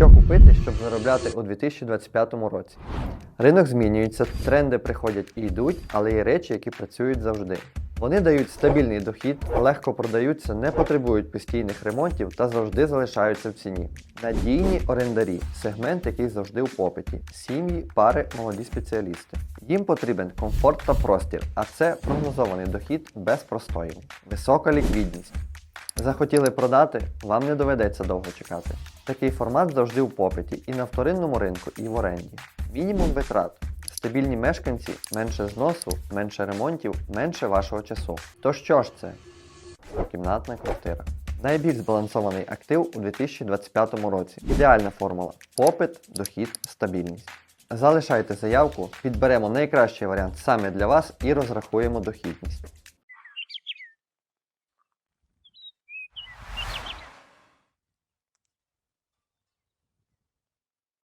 Що купити, щоб заробляти у 2025 році? Ринок змінюється, тренди приходять і йдуть, але є речі, які працюють завжди. Вони дають стабільний дохід, легко продаються, не потребують постійних ремонтів та завжди залишаються в ціні. Надійні орендарі сегмент, який завжди у попиті, сім'ї, пари, молоді спеціалісти. Їм потрібен комфорт та простір, а це прогнозований дохід без простоїв. Висока ліквідність. Захотіли продати, вам не доведеться довго чекати. Такий формат завжди у попиті і на вторинному ринку, і в оренді. Мінімум витрат. Стабільні мешканці, менше зносу, менше ремонтів, менше вашого часу. То що ж це? Кімнатна квартира. Найбільш збалансований актив у 2025 році. Ідеальна формула: попит, дохід, стабільність. Залишайте заявку, підберемо найкращий варіант саме для вас і розрахуємо дохідність.